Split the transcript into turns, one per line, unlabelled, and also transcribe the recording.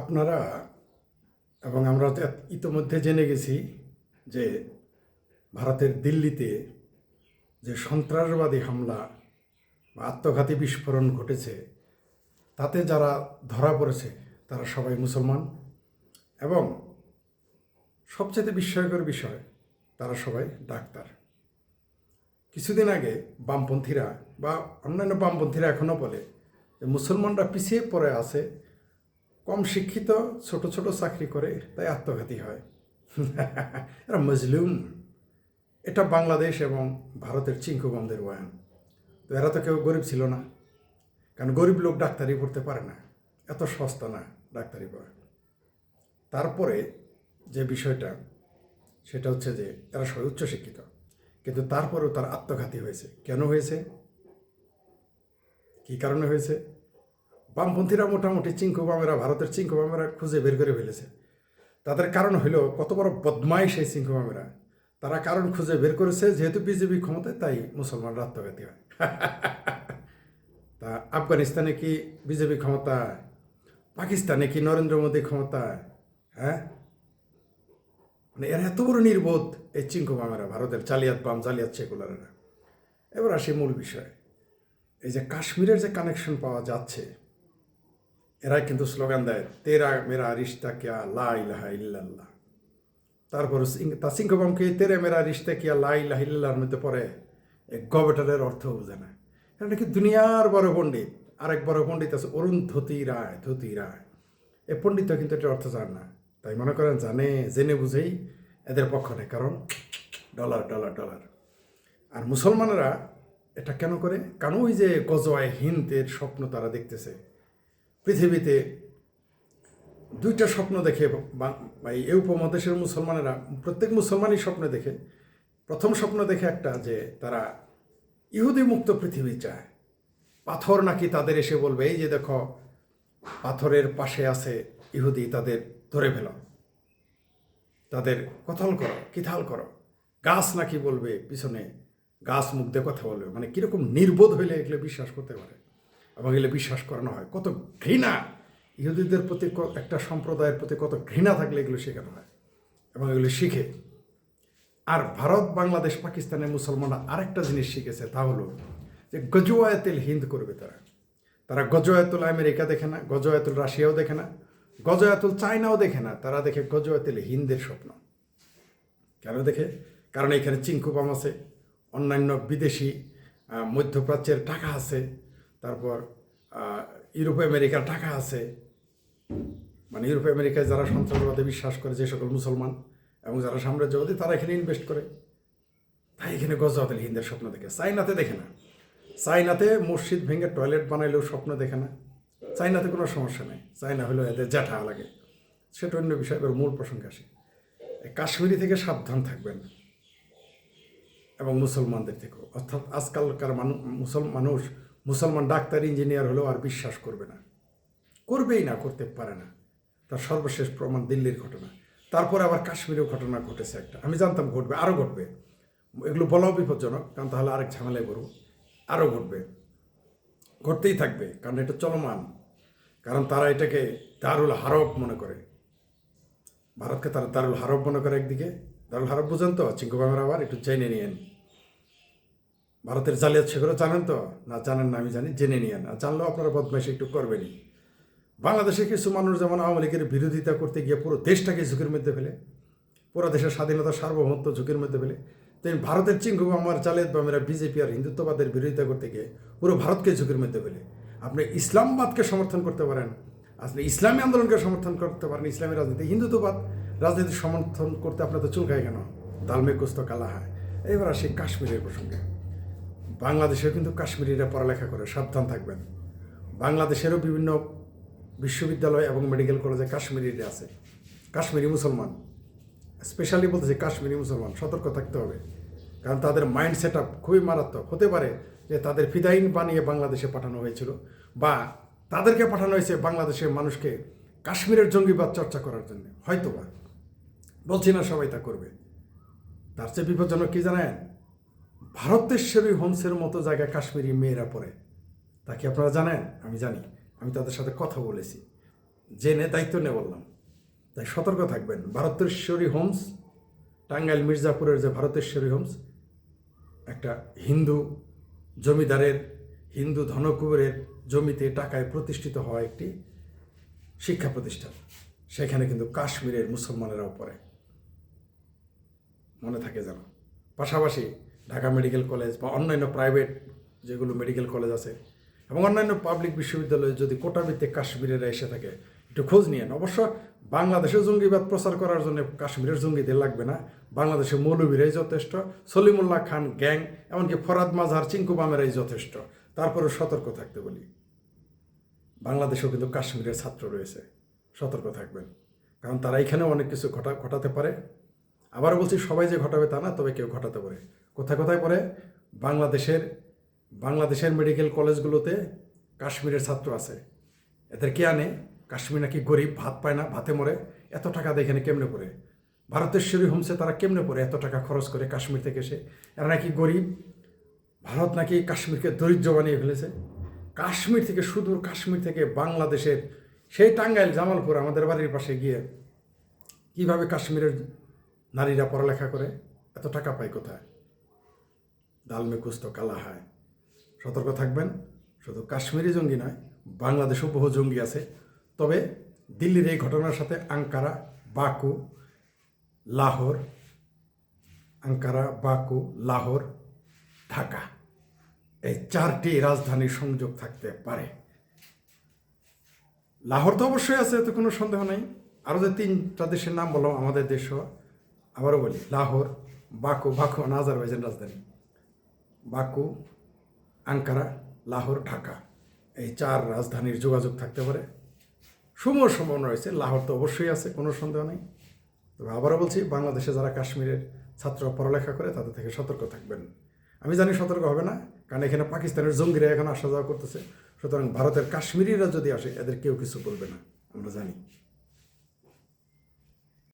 আপনারা এবং আমরা তো ইতোমধ্যে জেনে গেছি যে ভারতের দিল্লিতে যে সন্ত্রাসবাদী হামলা বা আত্মঘাতী বিস্ফোরণ ঘটেছে, তাতে যারা ধরা পড়েছে, তারা সবাই মুসলমান এবং সবচেয়ে বিস্ময়কর বিষয়, তারা সবাই ডাক্তার। কিছুদিন আগে বামপন্থীরা বা অন্যান্য বামপন্থীরা এখনও বলে যে মুসলমানরা পিছিয়ে পড়ে আছে কম শিক্ষিত, ছোট ছোট চাকরি করে, তাই আত্মঘাতী হয়। এরা মজলুম। এটা বাংলাদেশ এবং ভারতের চিঙ্কুবমদের বয়ান। তো এরা তো কেউ গরিব ছিল না। কারণ গরিব লোক ডাক্তারি পড়তে পারে না। এত সস্তা না ডাক্তারি পড়া। তারপরে যে বিষয়টা, সেটা হচ্ছে যে এরা সবাই উচ্চশিক্ষিত। কিন্তু তারপরেও তার আত্মঘাতী হয়েছে। কেন হয়েছে? কি কারণে হয়েছে? বামপন্থীরা মোটামুটি চিঙ্কুবামেরা ভারতের চিঙ্কুবামেরা খুঁজে বের করে ফেলেছে। তাদের কারণ হলো কত বড় বদমাইশ এই চিঙ্কুবামেরা তারা কারণ খুঁজে বের করেছে, যেহেতু বিজেপি ক্ষমতায়, তাই মুসলমানরা আত্মঘাতী হয়। তা আফগানিস্তানে কি বিজেপি ক্ষমতা? পাকিস্তানে কি নরেন্দ্র মোদী ক্ষমতা? হ্যাঁ? মানে এরা এত বড় নির্বোধ এই চিঙ্কু বামেরা, ভারতের জালিয়াত বাম, জালিয়াত সেকুলারেরা। এবার আসি মূল বিষয়। এই যে কাশ্মীরের যে কানেকশন পাওয়া যাচ্ছে এরা কিন্তু স্লোগান দেয় তেরা মেরা রিস্তা কিয়া লা ইলাহা ইল্লাল্লাহ তারপর তা সিংহবামকে তেরে মেরা রিস্তা কিয়া লা ইলাহা ইল্লাল্লাহর মধ্যে পড়ে গবেটারের অর্থ বোঝে না এটা নাকি দুনিয়ার বড় পণ্ডিত আরেক বড় পণ্ডিত আছে অরুণ ধতি রায় ধতি রায় এ পণ্ডিত কিন্তু এটা অর্থ জান না তাই মনে করেন জানে জেনে বুঝেই এদের পক্ষ নেই কারণ ডলার ডলার ডলার আর মুসলমানেরা এটা কেন করে কারণ ওই যে গজওয়ায় হিন্দের স্বপ্ন তারা দেখতেছে পৃথিবীতে দুইটা স্বপ্ন দেখে এই উপমহাদেশের মুসলমানেরা, প্রত্যেক মুসলমানই স্বপ্ন দেখে। প্রথম স্বপ্ন দেখে একটা যে তারা ইহুদি মুক্ত পৃথিবী চায়। পাথর নাকি তাদের এসে বলবে, এই যে দেখো, পাথরের পাশে আছে ইহুদি, তাদের ধরে ফেলো। তাদের কথাল করো, কিথাল করো। গাছ নাকি বলবে, পিছনে গাছ মুখ দিয়ে কথা বলবে। মানে কীরকম নির্বোধ হইলে এগুলো বিশ্বাস করতে পারে। এবং এগুলো বিশ্বাস করানো হয়। কত ঘৃণা! ইহুদিদের প্রতি একটা সম্প্রদায়ের প্রতি কত ঘৃণা থাকলে এগুলো শেখানো হয় এবং এগুলো শিখে। আর ভারত, বাংলাদেশ পাকিস্তানের মুসলমানরা আরেকটা জিনিস শিখেছে, তা হলো যে গজওয়ায়তুল হিন্দ করবে তারা। তারা গজওয়াতুল আমেরিকা দেখে না গজওয়াতুল রাশিয়াও দেখে না গজওয়াতুল চায়নাও দেখে না, তারা দেখে গজওয়াতুল হিন্দের স্বপ্ন। কেন দেখে? কারণ এখানে চিঙ্কুপাম আছে, অন্যান্য বিদেশি মধ্যপ্রাচ্যের টাকা আছে তারপর ইউরোপ আমেরিকার টাকা আছে। মানে ইউরোপ আমেরিকায় যারা সন্ত্রাসবাদে বিশ্বাস করে যে সকল মুসলমান এবং যারা সাম্রাজ্যবাদী, তারা এখানে ইনভেস্ট করে। তাই এখানে গজওয়াতুল হিন্দের স্বপ্ন দেখে। চাইনাতে দেখে না। চাইনাতে মসজিদ ভেঙে টয়লেট বানাইলেও স্বপ্ন দেখে না। চাইনাতে কোনো সমস্যা নেই। চাইনা হলেও এদের জ্যাঠা লাগে। সেটা অন্য বিষয়, এবার মূল প্রসঙ্গে আসি। কাশ্মীরি থেকে সাবধান থাকবেন। এবং মুসলমানদের থেকেও। অর্থাৎ আজকালকার মানুষ মুসলমান মানুষ মুসলমান ডাক্তার, ইঞ্জিনিয়ার হলেও আর বিশ্বাস করবে না। করবেই না, করতে পারে না। তার সর্বশেষ প্রমাণ দিল্লির ঘটনা। তারপরে আবার কাশ্মীরেও ঘটনা ঘটেছে একটা। আমি জানতাম ঘটবে, আরও ঘটবে। এগুলো বলাও বিপজ্জনক, কারণ তাহলে আরেক ঝামেলায় পড়ব। আরও ঘটবে। ঘটতেই থাকবে, কারণ এটা চলমান। কারণ তারা এটাকে দারুল হারব মনে করে। ভারতকে তারা দারুল হারব মনে করে একদিকে। দারুল হারব বুঝেন তো চিঙ্কুবামের আবার একটু জেনে নিয়েন। ভারতের জালিয়াত সেগুলো জানেন তো? না জানেন না আমি জানি, জেনে নিয়ে না জানলেও আপনারা বদমাইশি একটু করবেনই। বাংলাদেশে কিছু মানুষ যেমন আওয়ামী লীগের বিরোধিতা করতে গিয়ে পুরো দেশটাকে ঝুঁকির মধ্যে ফেলে, পুরো দেশের স্বাধীনতা, সার্বভৌমত্ব ঝুঁকির মধ্যে ফেলে, তেমনি ভারতের চিঙ্কু আমার জালিয়াত বামেরা বিজেপি আর হিন্দুত্ববাদের বিরোধিতা করতে গিয়ে পুরো ভারতকে ঝুঁকির মধ্যে ফেলে। আপনি ইসলামবাদকে সমর্থন করতে পারেন আসলে ইসলামী আন্দোলনকে সমর্থন করতে পারেন, ইসলামী রাজনীতি, হিন্দুত্ববাদ রাজনীতি সমর্থন করতে আপনার তো চুলকায় কেন? দালমে কুস্ত কালা হয়। এবার আসি কাশ্মীরের প্রসঙ্গে। বাংলাদেশেও কিন্তু কাশ্মীরিরা পড়ালেখা করে, সাবধান থাকবেন। বাংলাদেশেরও বিভিন্ন বিশ্ববিদ্যালয় এবং মেডিকেল কলেজে কাশ্মীরিরা আছে। কাশ্মীরি মুসলমান। স্পেশালি বলতেছি কাশ্মীরি মুসলমান, সতর্ক থাকতে হবে। কারণ তাদের মাইন্ড সেট আপ খুবই মারাত্মক। হতে পারে যে তাদের ফিদাইন বানিয়ে বাংলাদেশে পাঠানো হয়েছিল বা তাদেরকে পাঠানো হয়েছে বাংলাদেশের মানুষকে কাশ্মীরের জঙ্গিবাদ চর্চা করার জন্য। হয়তো বা বলছি না সবাই তা করবে। তার চেয়ে বিপজ্জনক কী জানেন? ভারতেশ্বরী হোমসের মতো জায়গায় কাশ্মীরি মেয়েরা পড়ে। তা কি আপনারা জানেন? আমি জানি। আমি তাদের সাথে কথা বলেছি। জেনে দায়িত্ব নিয়ে বললাম। তাই সতর্ক থাকবেন। ভারতেশ্বরী হোমস, টাঙ্গাইল মির্জাপুরের যে ভারতেশ্বরী হোমস, একটা হিন্দু জমিদারের, হিন্দু ধনকুবেরের জমিতে টাকায় প্রতিষ্ঠিত হওয়া একটি শিক্ষা প্রতিষ্ঠান। সেখানে কিন্তু কাশ্মীরের মুসলমানেরাও পড়ে। মনে থাকে যেন। পাশাপাশি ঢাকা মেডিকেল কলেজ বা অন্যান্য প্রাইভেট যেগুলো মেডিকেল কলেজ আছে এবং অন্যান্য পাবলিক বিশ্ববিদ্যালয়ে যদি কোটাভিত্তিক কাশ্মীরেরা এসে থাকে, একটু খোঁজ নিয়েন। অবশ্য বাংলাদেশের জঙ্গিবাদ প্রচার করার জন্য কাশ্মীরের জঙ্গিদের লাগবে না। বাংলাদেশের মৌলবীরাই যথেষ্ট, সলিমুল্লাহ খান গ্যাং, এমনকি ফরাদ মাঝহার চিঙ্কু বামেরাই যথেষ্ট। তারপরে সতর্ক থাকতে বলি। বাংলাদেশেও কিন্তু কাশ্মীরের ছাত্র রয়েছে। সতর্ক থাকবেন। কারণ তারা এখানেও অনেক কিছু ঘটা, ঘটাতে পারে। আবার বলছি, সবাই যে ঘটাবে তা না, তবে কেউ ঘটাতে পারে। কোথায় কোথায় পড়ে? বাংলাদেশের বাংলাদেশের মেডিকেল কলেজগুলোতে কাশ্মীরের ছাত্র আছে। এদের কে আনে? কাশ্মীর নাকি গরিব, ভাত পায় না, ভাতে মরে। এত টাকা দিয়ে এখানে কেমনে পড়ে? ভারতেশ্বরী হোমসে তারা কেমনে পড়ে এত টাকা খরচ করে কাশ্মীর থেকে এসে? এরা নাকি গরিব? ভারত নাকি কাশ্মীরকে দরিদ্র বানিয়ে ফেলেছে? কাশ্মীর থেকে সুদূর কাশ্মীর থেকে বাংলাদেশের সেই টাঙ্গাইল, জামালপুর আমাদের বাড়ির পাশে গিয়ে কীভাবে কাশ্মীরের নারীরা পড়ালেখা করে, এত টাকা পায় কোথায়? দাল মে কুস্ত কালা হয়। সতর্ক থাকবেন, শুধু কাশ্মীরি জঙ্গি নয়, বাংলাদেশেও বহু জঙ্গি আছে। তবে দিল্লির এই ঘটনার সাথে Ankara, Baku, Lahore, Ankara, Baku, Lahore, Dhaka, এই চারটি রাজধানীর সংযোগ থাকতে পারে। লাহোর তো অবশ্যই আছে, এতে কোনো সন্দেহ নেই। আরও যে তিনটা দেশের নাম বললাম আমাদের দেশও আবারও বলি, লাহোর, বাকু বাকু মানে আজারবাইজান রাজধানী। Baku, Ankara, Lahore, Dhaka. এই চার রাজধানীর যোগাযোগ থাকতে পারে। সময় সম্ভাবনা রয়েছে, লাহোর তো অবশ্যই আছে, কোনো সন্দেহ নেই। তবে আবারও বলছি, বাংলাদেশে যারা কাশ্মীরের ছাত্র পড়ালেখা করে, তাদের থেকে সতর্ক থাকবেন। আমি জানি সতর্ক হবে না, কারণ এখানে পাকিস্তানের জঙ্গিরা এখন আসা যাওয়া করতেছে। সুতরাং ভারতের কাশ্মীরিরা যদি আসে, এদের কেউ কিছু বলবে না, আমরা জানি।